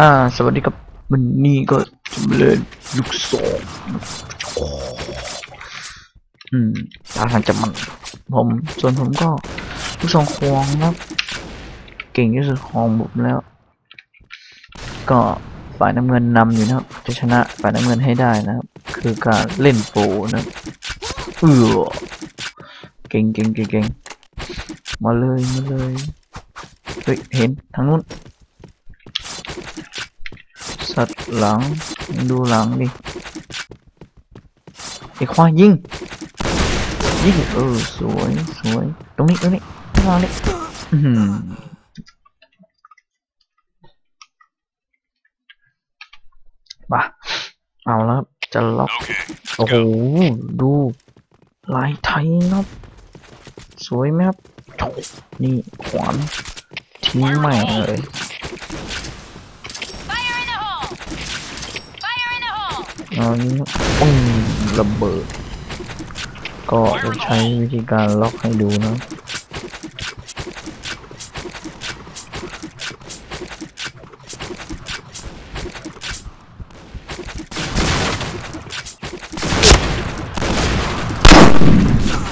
อ่า สวัสดีครับวันนี้ก็จะมาเล่นลูกโซ่อืมท่าทางจะมันผมส่วนผมก็ลูกซองควงครับ เก่งที่สุดของผมแล้ว ก็ฝ่ายน้ำเงินนำอยู่นะครับ จะชนะฝ่ายน้ำเงินให้ได้นะครับ คือการเล่นโปนะเออเก่งเก่งเก่งเก่งมาเลยมาเลยเฮ้ยเห็นทางนู้น ตว์หลังดูหลังดิไอ้ควายยิงยิงเออสวยสวยตรงนี้ตรงนี้ข้างล่างนี่อื้อหือมาเอาแล้วครับจะล็อกโอ้โหดูลายไทยนะครับสวยไหมครับโถ่นี่ขวานทิ้งแม่งเลย Fire in the hole! Fire in the hole! อันนี้ปึ้งระเบิด ก็จะใช้วิธีการล็อกให้ดูนะ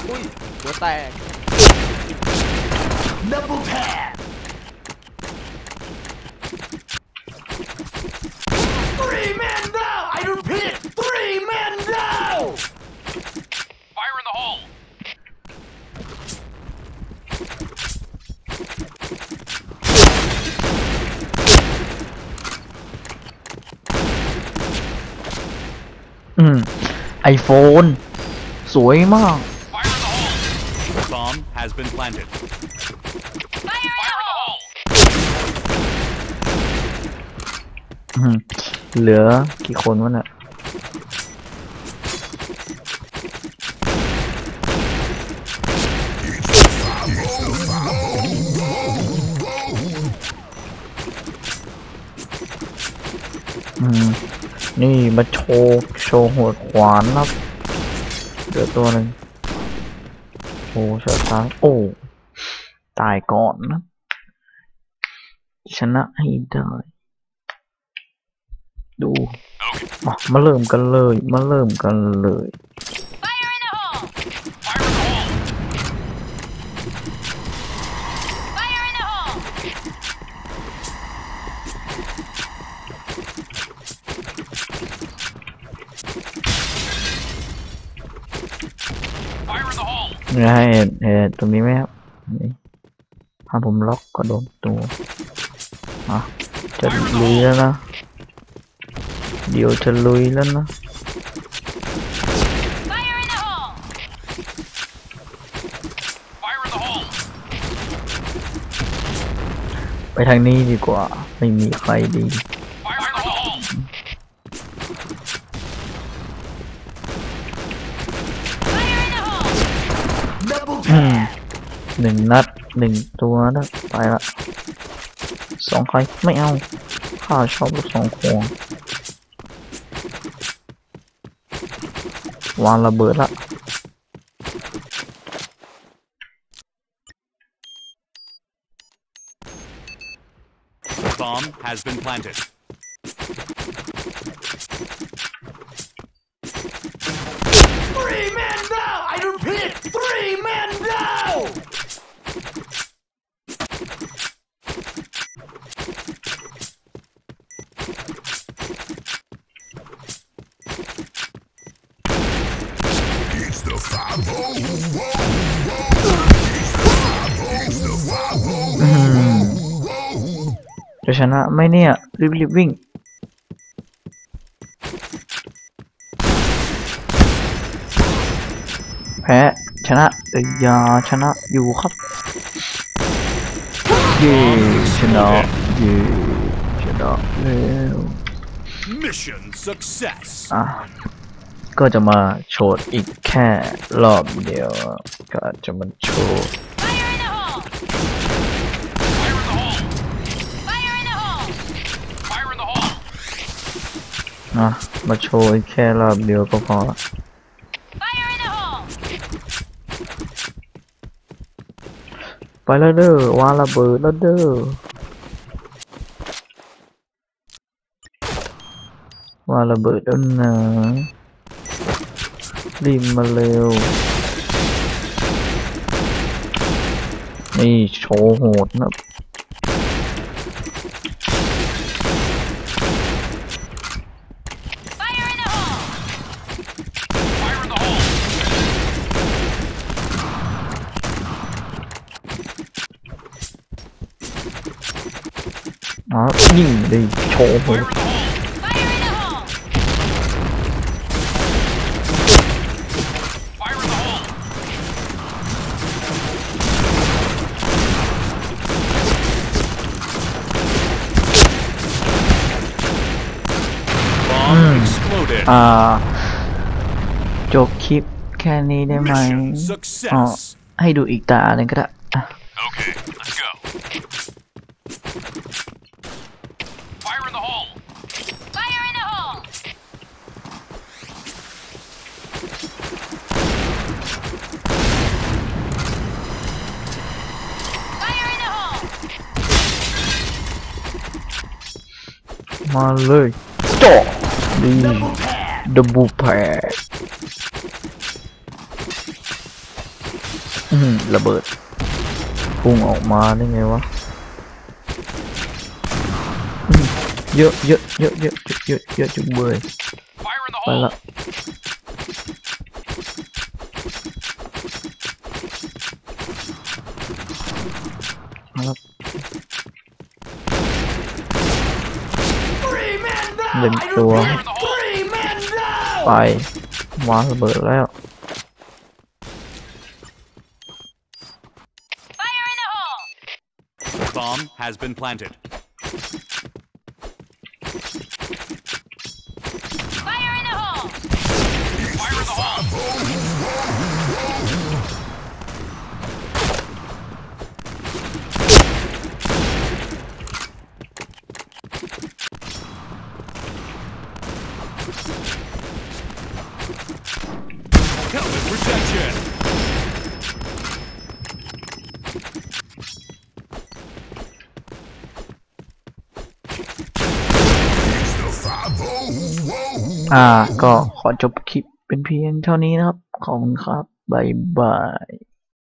อุ้ยหัวแตก Three men down! I repeat, three men down! Fire in the hole! อืม ไอโฟน สวยมาก Fire in the hole! Bomb has been planted. Fire in the Fire in the hole! hole! อืมเหลือกี่คนวะเนี่ยอืม นี่มาโชว์โชว์หัวขวานครับเดือตัวหนึ่งโอ้เสือซ้ายโอ้ตายก่อนนะชนะให้ได้ ดูมาเริ่มกันเลย มาเริ่มกันเลย ไ Fire in the hole! นี่ให้เห็นเห็นตรงนี้ไหมครับนี่ถ้าผมล็อกก็โดนตัวอะจะลุยแล้วนะเดี๋ยวจะลุยแล้วนะ Fire in the hole! Fire in the hole! ไปทางนี้ดีกว่า ไม่มีใครดี Fire in the hole! Fire in the hole! Double อืม tap! หนึ่งนัดหนึ่งตัวนะไปละสองใครไม่เอาข้าชอบลูกสองควงวางระเบิดละ จะชนะไหมเนี่ย รีบรีบวิ่ง แพ้ ชนะเอ้ยอยาชนะอยู่ครับ เย้ชนะเย้ชนะแล้ว Mission success. อะ ก็จะมาโชว์อีกแค่รอบเดียว ก็จะมาโชว์ Fire in the hole! Fire in the hole! Fire in the hole! Fire in the hole! นะมาโชว์อีกแค่รอบเดียวก็พอไปแล้วเด้อวางระเบิดแล้วเด้อว่าระเบิดแล้วนะ ลิมมาเร็ว นี่โชว์โหดนะอ๋อยิงด้โชว์เลย อ่าจบคลิปแค่นี้ได้ไหม Mission อ๋อ success. ให้ดูอีกตาหนึ่งก็ได้อะ Okay, let's go. Fire in the hole! Fire in the hole! Fire in the hole! มาเลยเจาะดีดับเบิลแพดอืมระเบิด พุ่งออกมาได้ไงวะอืมเยอะเยอะเยอะเยอะเยอะเยอะจุงเบย Fire in the ไป hole! ละครับ men down! Lim I chùa. repeat, Three men down! ไปวางระเบิดแล้ว อ่า ก็ขอจบคลิปเป็นเพียงเท่านี้นะครับ ขอบคุณครับ บ๊ายบาย